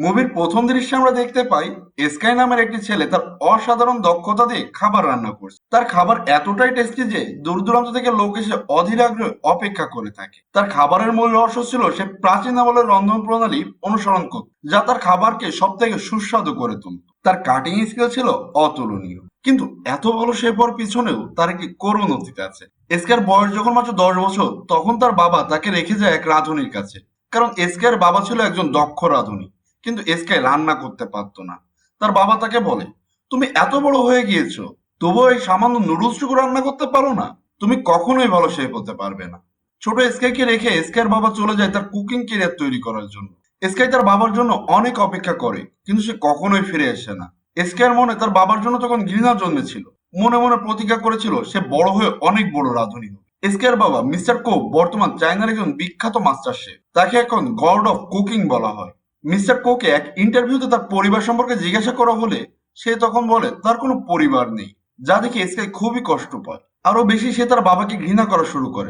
মুভির প্রথম দৃশ্যে আমরা দেখতে পাই স্কাই নামের একটি ছেলে তার অসাধারণ দক্ষতা দিয়ে খাবার রান্না করছে। তার খাবার এতটাই টেস্টি যে দূর দূরান্ত থেকে লোক এসে অধীর আগ্রহে অপেক্ষা করে থাকে। তার খাবারের মূল রহস্য ছিল সে প্রাচীন আমলের রন্ধন প্রণালী অনুসরণ করত, যা তার খাবারকে সব থেকে সুস্বাদু করে তুলত। তার কাটিং স্কিল ছিল অতুলনীয়। কিন্তু এত ভালো সে পর পিছনেও তার একটি করুণ অতীত আছে। এসকার বয়স যখন মাত্র দশ বছর, তখন তার বাবা তাকে রেখে যায় এক রাঁধুনির কাছে। কারণ এসকের বাবা ছিল একজন দক্ষ রাঁধুনি। কিন্তু এসকে রান্না করতে পারতো না। তার বাবা তাকে বলে, তুমি এত বড় হয়ে গিয়েছো, তবুও এই সামান্য নুডলসটুকু রান্না করতে পারো না? তুমি কখনোই ভালো শেফ হতে পারবে না। ছোট এসকাইকে রেখে এসকের বাবা চলে যায় তার কুকিং কেরিয়ার তৈরি করার জন্য। এসকাই তার বাবার জন্য অনেক অপেক্ষা করে, কিন্তু সে কখনোই ফিরে আসে না। এসকের মনে তার বাবার জন্য তখন ঘৃণা জন্মেছিল। মনে মনে প্রতিজ্ঞা করেছিল, সে বড় হয়ে অনেক বড় রাঁধুনি হবে। এসকের বাবা মিস্টার কো বর্তমান চায়নার একজন বিখ্যাত মাস্টার শেফ, তাকে এখন গড অফ কুকিং বলা হয়। মিস্টার কোকে এক ইন্টারভিউতে তার পরিবার সম্পর্কে জিজ্ঞাসা করা হলে সে তখন বলে, তার কোনো পরিবার নেই। যা দেখে এসকে খুবই কষ্ট পায়। আরও বেশি সে তার বাবাকে ঘৃণা করা শুরু করে।